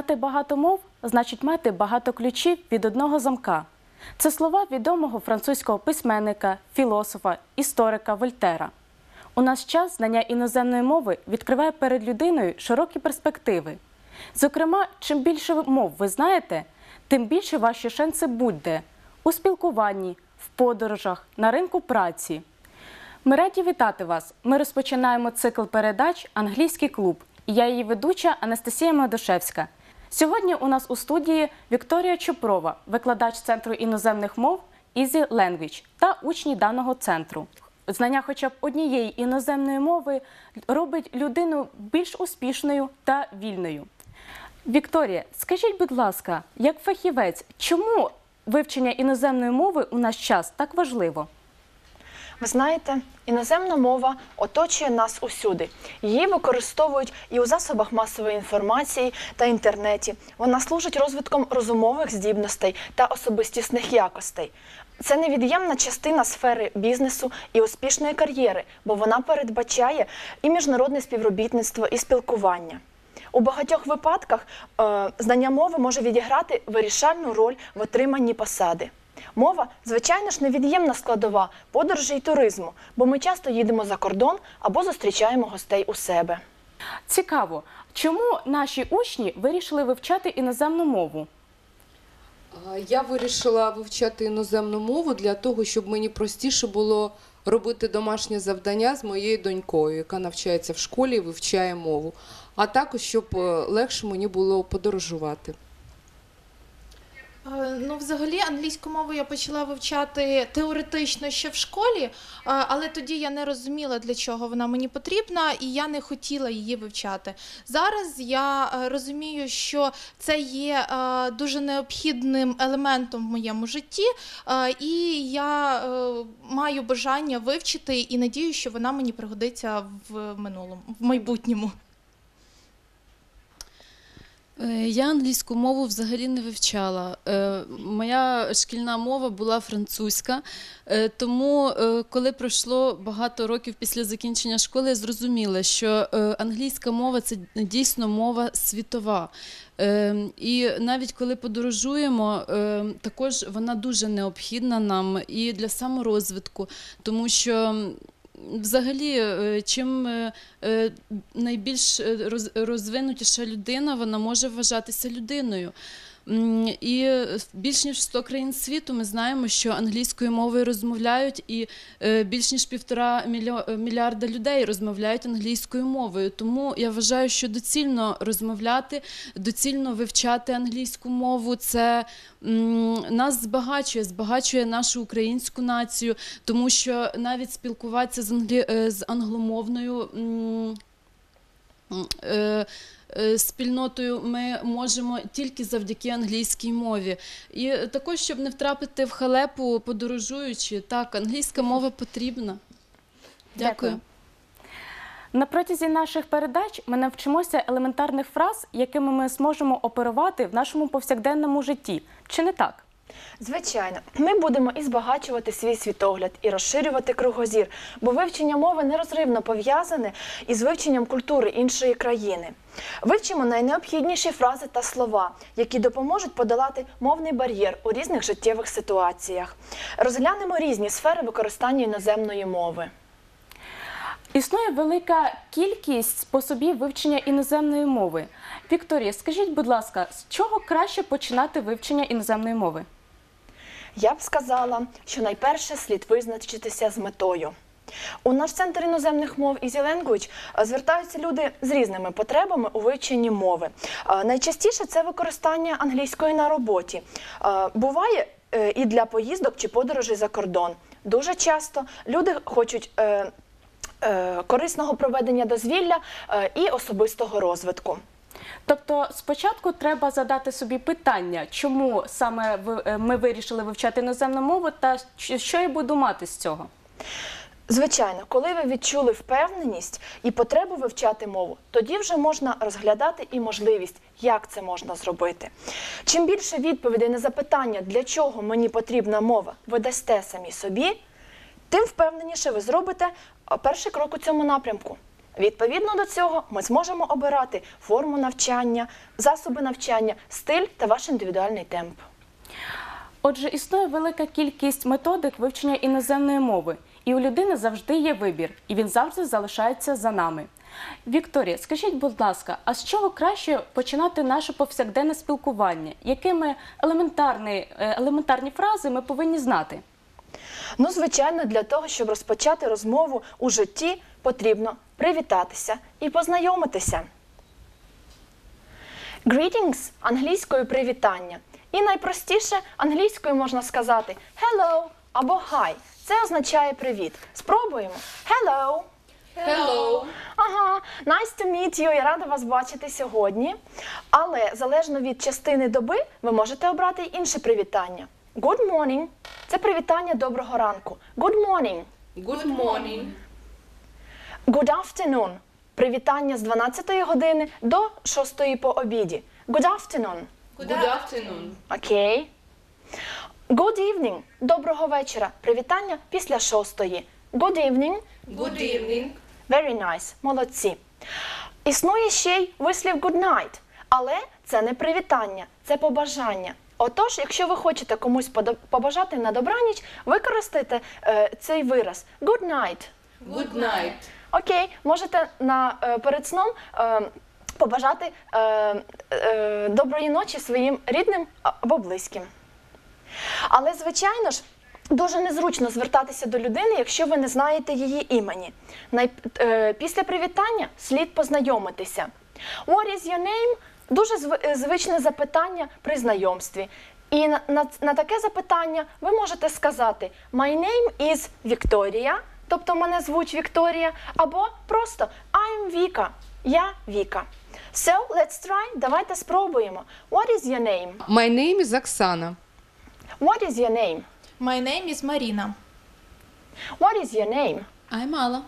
Знати багато мов значить мати багато ключів від одного замка. Це слова відомого французького письменника, філософа, історика Вольтера. У наш час знання іноземної мови відкриває перед людиною широкі перспективи. Зокрема, чим більше мов ви знаєте, тим більше ваші шанси будь-де у спілкуванні, в подорожах, на ринку праці. Ми раді вітати вас. Ми розпочинаємо цикл передач Англійський клуб. Я її ведуча Анастасія Мадушевська. Сьогодні у нас у студії Вікторія Чупрова, викладач Центру іноземних мов Easy Language та учні даного центру. Знання хоча б однієї іноземної мови робить людину більш успішною та вільною. Вікторія, скажіть, будь ласка, як фахівець, чому вивчення іноземної мови у наш час так важливо? Ви знаєте, іноземна мова оточує нас усюди. Її використовують і у засобах масової інформації та інтернеті. Вона служить розвитком розумових здібностей та особистісних якостей. Це невід'ємна частина сфери бізнесу і успішної кар'єри, бо вона передбачає і міжнародне співробітництво, і спілкування. У багатьох випадках е, знання мови може відіграти вирішальну роль в отриманні посади. Мова, звичайно ж, невід'ємна складова подорожей і туризму, бо ми часто їдемо за кордон або зустрічаємо гостей у себе. Цікаво, чому наші учні вирішили вивчати іноземну мову? Я вирішила вивчати іноземну мову для того, щоб мені простіше було робити домашнє завдання з моєю донькою, яка навчається в школі і вивчає мову, а також щоб е, легше мені було подорожувати. Е, Ну, взагалі, англійську мову я почала вивчати теоретично ще в школі, е, але тоді я не розуміла, для чого вона мені потрібна, і я не хотіла її вивчати. Зараз я е, розумію, що це є дуже необхідним елементом в моєму житті, і я маю бажання вивчити і надію, що вона мені пригодиться в минулому, в майбутньому. Е, Я англійську мову взагалі не вивчала. Е, Моя шкільна мова була французька, Е, тому коли пройшло багато років після закінчення школи, я зрозуміла, що англійська мова це дійсно мова світова. І навіть коли подорожуємо, також вона дуже необхідна нам і для саморозвитку, тому що. Взагалі, е, чим е, е, найбільш роз- розвинутіша людина, вона може вважатися людиною. І е, більш ніж 100 країн світу ми знаємо, що англійською мовою розмовляють, і е, більш ніж півтора е, мільярда людей розмовляють англійською мовою. Тому я вважаю, що доцільно розмовляти, доцільно вивчати англійську мову. Це нас збагачує, збагачує нашу українську націю, тому що навіть спілкуватися з, англі... з англомовною. Спільнотою ми можемо тільки завдяки англійській мові. І також, щоб не втрапити в халепу, подорожуючи, так, англійська мова потрібна. Дякую. Дякую. На протязі наших передач ми навчимося елементарних фраз, якими ми зможемо оперувати в нашому повсякденному житті. Чи не так? Звичайно, ми будемо і збагачувати свій світогляд, і розширювати кругозір, бо вивчення мови нерозривно пов'язане із вивченням культури іншої країни. Вивчимо найнеобхідніші фрази та слова, які допоможуть подолати мовний бар'єр у різних життєвих ситуаціях. Розглянемо різні сфери використання іноземної мови. Існує велика кількість способів вивчення іноземної мови. Вікторія, скажіть, будь ласка, з чого краще починати вивчення іноземної мови? Я б сказала, що найперше слід визначитися з метою. У наш центр іноземних мов Easy Language е, звертаються люди з різними потребами у вивченні мови. Е, Найчастіше це використання англійської на роботі. Е, Буває і для поїздок чи подорожей за кордон. Дуже часто люди хочуть корисного проведення дозвілля і особистого розвитку. Тобто, спочатку треба задати собі питання, чому саме е, ми вирішили вивчати іноземну мову, та що я буду мати з цього? Звичайно, коли ви відчули впевненість і потребу вивчати мову, тоді вже можна розглядати і можливість, як це можна зробити. Чим більше відповідей на запитання, для чого мені потрібна мова, ви дасте самі собі, тим впевненіше ви зробите перший крок у цьому напрямку. Відповідно до цього, ми зможемо обирати форму навчання, засоби навчання, стиль та ваш індивідуальний темп. Отже, існує велика кількість методик вивчення іноземної мови, і у людини завжди є вибір, і він завжди залишається за нами. Вікторія, скажіть, будь ласка, а з чого краще починати наше повсякденне спілкування? Якими елементарні, е, елементарні фрази ми повинні знати? Ну, звичайно, для того, щоб розпочати розмову у житті, потрібно привітатися і познайомитися. Greetings англійською привітання. І найпростіше англійською можна сказати hello або hi. Це означає привіт. Спробуємо. Hello. Hello. Ага, nice to meet you, я рада вас бачити сьогодні. Але залежно від частини доби, ви можете обрати інше привітання. Good morning – це привітання доброго ранку. Good morning. Good morning. Good afternoon – привітання з 12 години до 6 по обіді. Good afternoon. Good afternoon. Окей. Good evening – доброго вечора. Привітання після 6. Good evening. Good evening. Very nice, молодці. Існує ще й вислів good night, але це не привітання, це побажання. Отож, якщо ви хочете комусь побажати на добраніч, використайте е, цей вираз good night. Good night. Окей, можете на, е, перед сном е, побажати е, е, доброї ночі своїм рідним або близьким. Але, звичайно ж, дуже незручно звертатися до людини, якщо ви не знаєте її імені. Най, е, після привітання слід познайомитися. What is your name? Дуже е, звичне запитання при знайомстві. І на, на, на таке запитання ви можете сказати My name is Victoria, тобто мене звуть Вікторія, або просто I'm Vika, я Віка. So, let's try, давайте спробуємо. What is your name? My name is Оксана. What is your name? My name is Маріна. What is your name? I'm Алла.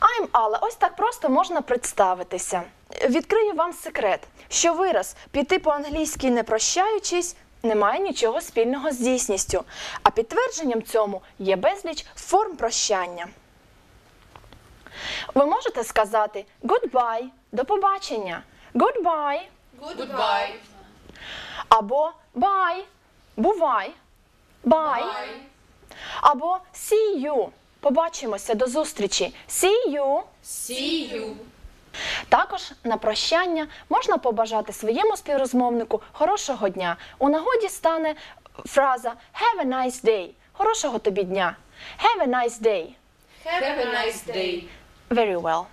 I'm Алла. Ось так просто можна представитися. Відкрию вам секрет, що вираз піти по-англійськи не прощаючись не має нічого спільного з дійсністю. А підтвердженням цьому є безліч форм прощання. Ви можете сказати goodbye, до побачення, goodbye Goodbye. або bye, бувай, bye. або see you. Побачимося до зустрічі. See you. See you. Також на прощання можна побажати своєму співрозмовнику хорошого дня. У нагоді стане фраза Have a nice day. Хорошого тобі дня. Have a nice day. Have a nice day. Very well.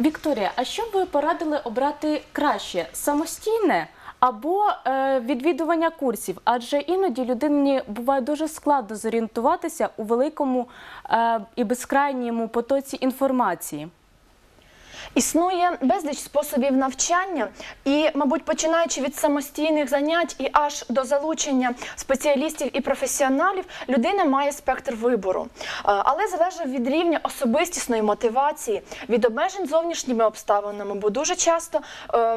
Вікторія, а що б ви порадили обрати краще самостійне або е, відвідування курсів? Адже іноді людині буває дуже складно зорієнтуватися у великому е, і безкрайньому потоці інформації. Існує безліч способів навчання, і, мабуть, починаючи від самостійних занять і аж до залучення спеціалістів і професіоналів, людина має спектр вибору. Е, Але залежить від рівня особистісної мотивації, від обмежень зовнішніми обставинами, бо дуже часто. е,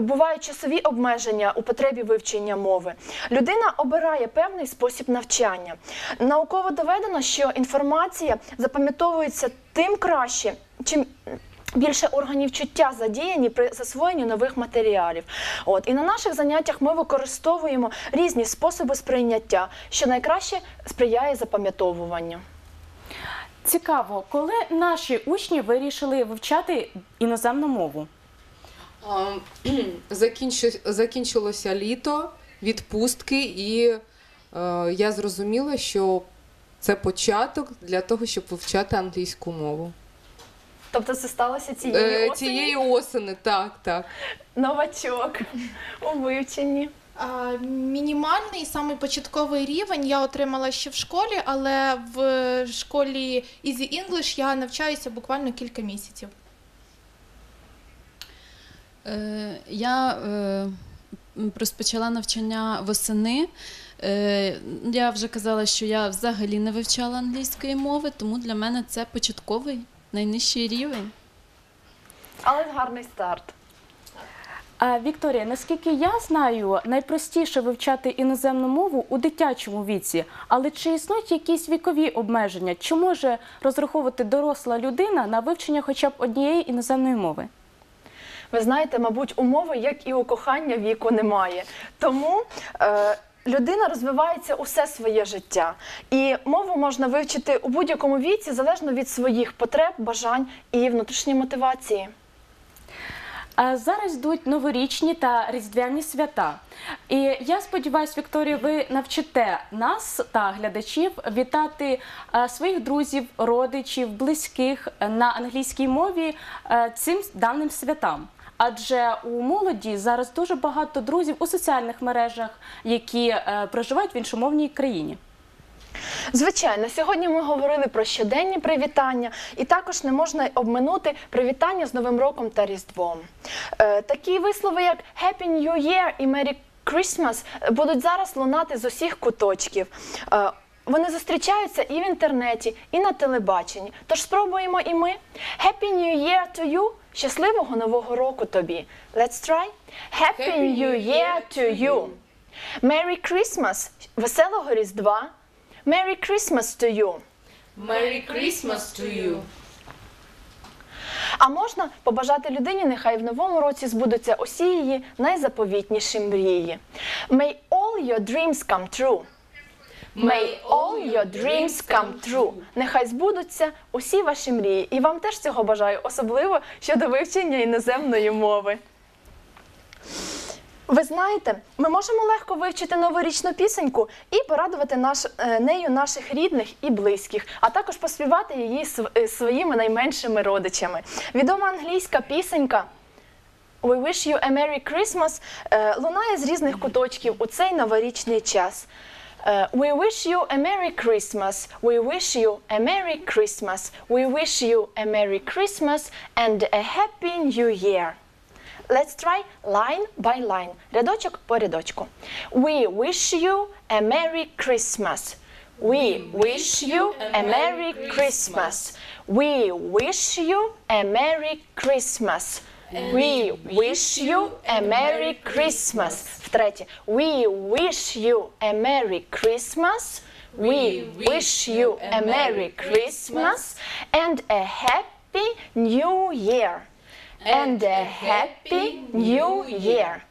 Бувають часові обмеження у потребі вивчення мови. Людина обирає певний спосіб навчання. Науково доведено, що інформація запам'ятовується тим краще, чим більше органів чуття задіяні при засвоєнні нових матеріалів. От і на наших заняттях ми використовуємо різні способи сприйняття, що найкраще сприяє запам'ятовуванню. Цікаво, коли наші учні вирішили вивчати іноземну мову? Закінчилося літо, відпустки, і е, я зрозуміла, що це початок для того, щоб вивчати англійську мову. Тобто це сталося цієї Е, осені? Цієї осени, так, так. новачок у вивченні. А, Мінімальний самий початковий рівень я отримала ще в школі, але в школі Easy English я навчаюся буквально кілька місяців. Е, Я е, розпочала навчання восени. Е, Я вже казала, що я взагалі не вивчала англійської мови, тому для мене це початковий найнижчий рівень. Але гарний старт. А, Вікторія, наскільки я знаю, найпростіше вивчати іноземну мову у дитячому віці. Але чи існують якісь вікові обмеження? Чи може розраховувати доросла людина на вивчення хоча б однієї іноземної мови? Ви знаєте, мабуть, умови, як і у кохання, віку немає. Тому е, людина розвивається усе своє життя. І мову можна вивчити у будь-якому віці, залежно від своїх потреб, бажань і внутрішньої мотивації. Зараз йдуть новорічні та різдвяні свята. І я сподіваюся, Вікторія, ви навчите нас та глядачів вітати е, своїх друзів, родичів, близьких на англійській мові е, цим даним святам. Адже у молоді зараз дуже багато друзів у соціальних мережах, які е, проживають в іншомовній країні. Звичайно, сьогодні ми говорили про щоденні привітання, і також не можна обминути привітання з Новим роком та Різдвом. Е, такі вислови, як Happy New Year і Merry Christmas, будуть зараз лунати з усіх куточків. Е, вони зустрічаються і в інтернеті, і на телебаченні. Тож спробуємо і ми. Happy New Year to you! Щасливого нового року тобі! Let's try! Happy New Year to you! Merry Christmas! Веселого Різдва! Merry Christmas to you! Merry Christmas to you. А можна побажати людині, нехай в новому році збудуться усі її найзаповітніші мрії. May all your dreams come true. May all your dreams come true. Нехай збудуться усі ваші мрії. І вам теж цього бажаю, особливо щодо вивчення іноземної мови. Ви знаєте, ми можемо легко вивчити новорічну пісеньку і порадувати наш, е, нею наших рідних і близьких, а також поспівати її е, своїми найменшими родичами. Відома англійська пісенька We wish you a Merry Christmas е, лунає з різних куточків у цей новорічний час. Е, We wish you a Merry Christmas. We wish you a Merry Christmas. We wish you a Merry Christmas and a Happy New Year. Let's try line by line. Рядочок по рядочку. We wish you a Merry Christmas. We wish you a Merry Christmas. We wish you a Merry Christmas. We wish you a Merry Christmas. Втретє. We wish you a Merry Christmas. We wish you a Merry Christmas and a Happy New Year. And a Happy New Year.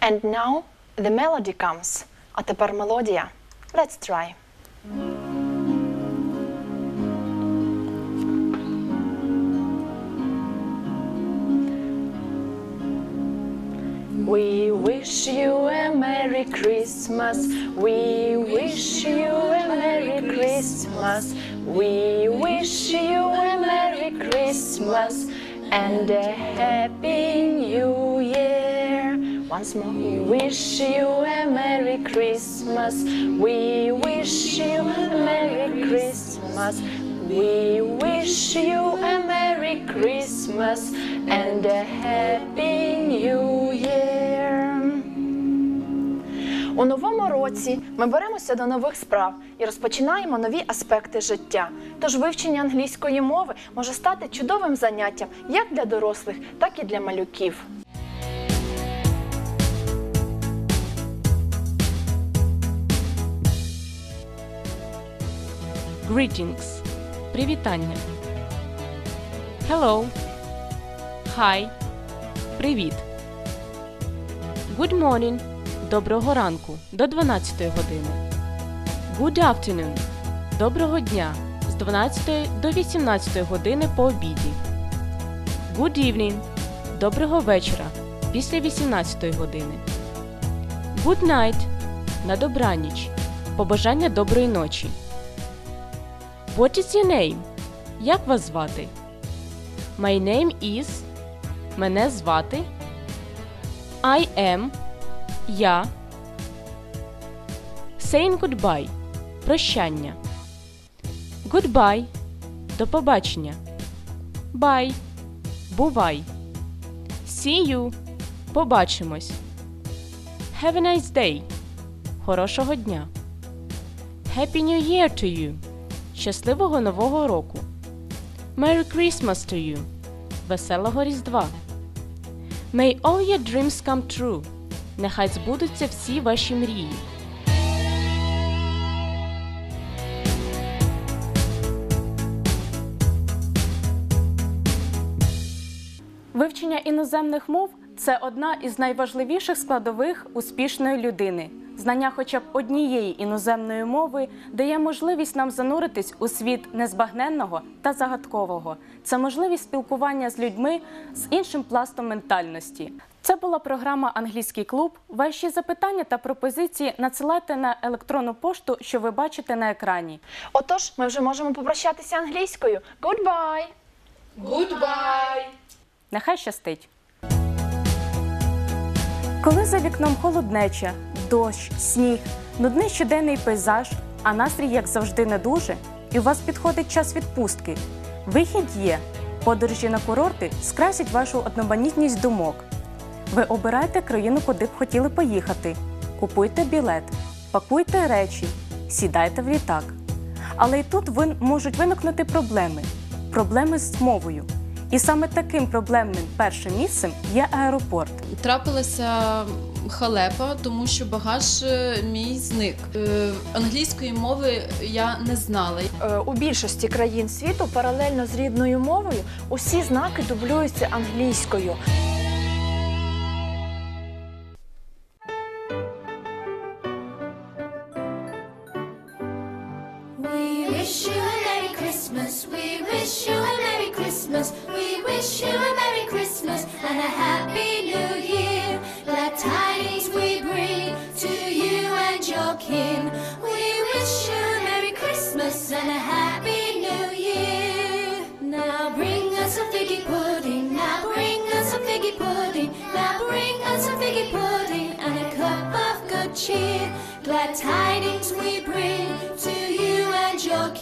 And now the melody comes. А тепер мелодія. Let's try. We wish you a Merry Christmas. We wish you a Merry Christmas. We wish you a Merry Christmas and a Happy New Year. Once more, we wish you a Merry Christmas. We wish you a Merry Christmas. We wish you a Merry Christmas and a Happy New Year. У новому році ми беремося до нових справ і розпочинаємо нові аспекти життя. Тож вивчення англійської мови може стати чудовим заняттям як для дорослих, так і для малюків. Greetings. Привітання. Hello. Hi. Привіт. Good morning. Доброго ранку. До 12 години. Good afternoon. Доброго дня. З 12 до 18 години по обіді. Good evening. Доброго вечора. Після 18 години. Good night. На добраніч. Побажання доброї ночі. What is your name? Як вас звати? My name is. Мене звати. I am. Я. Saying goodbye. Прощання. Goodbye. До побачення. Bye. Бувай. See you. Побачимось. Have a nice day. Хорошого дня. Happy New Year to you. Щасливого Нового року. Merry Christmas to you. Веселого Різдва. May all your dreams come true. Нехай збудуться всі ваші мрії. Вивчення іноземних мов це одна із найважливіших складових успішної людини. Знання хоча б однієї іноземної мови дає можливість нам зануритись у світ незбагненного та загадкового. Це можливість спілкування з людьми з іншим пластом ментальності. Це була програма Англійський клуб. Ваші запитання та пропозиції надсилайте на електронну пошту, що ви бачите на екрані. Отож, ми вже можемо попрощатися англійською. Goodbye! Goodbye! Нехай щастить. Коли за вікном холоднеча, дощ, сніг, нудний щоденний пейзаж, а настрій, як завжди, не дуже, і у вас підходить час відпустки. Вихід є. Подорожі на курорти скрасять вашу одноманітність думок. Ви обираєте країну, куди б хотіли поїхати. Купуйте білет, пакуйте речі, сідайте в літак. Але і тут вин- можуть виникнути проблеми. Проблеми з мовою. І саме таким проблемним першим місцем є аеропорт. Трапилася халепа, тому що багаж е, мій зник. Е, Англійської мови я не знала. Е, У більшості країн світу паралельно з рідною мовою усі знаки дублюються англійською. Wish you a Merry Christmas. We wish you a Merry Christmas. We wish you a Merry Christmas and a Happy New Year. Glad tidings we bring to you and your kin. We wish you a Merry Christmas and a Happy New Year. Now bring us a figgy pudding. Now bring us a figgy pudding. Now bring us a figgy pudding and a cup of good cheer. Glad tidings we bring to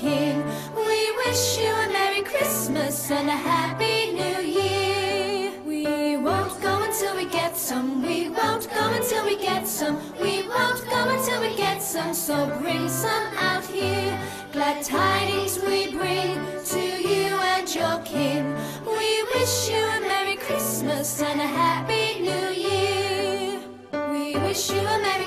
you and your kin. We wish you a Merry Christmas and a Happy New Year. We won't go until we get some. We won't go until we get some. We won't go until we get some. So bring some out here. Glad tidings we bring to you and your kin. We wish you a Merry Christmas and a Happy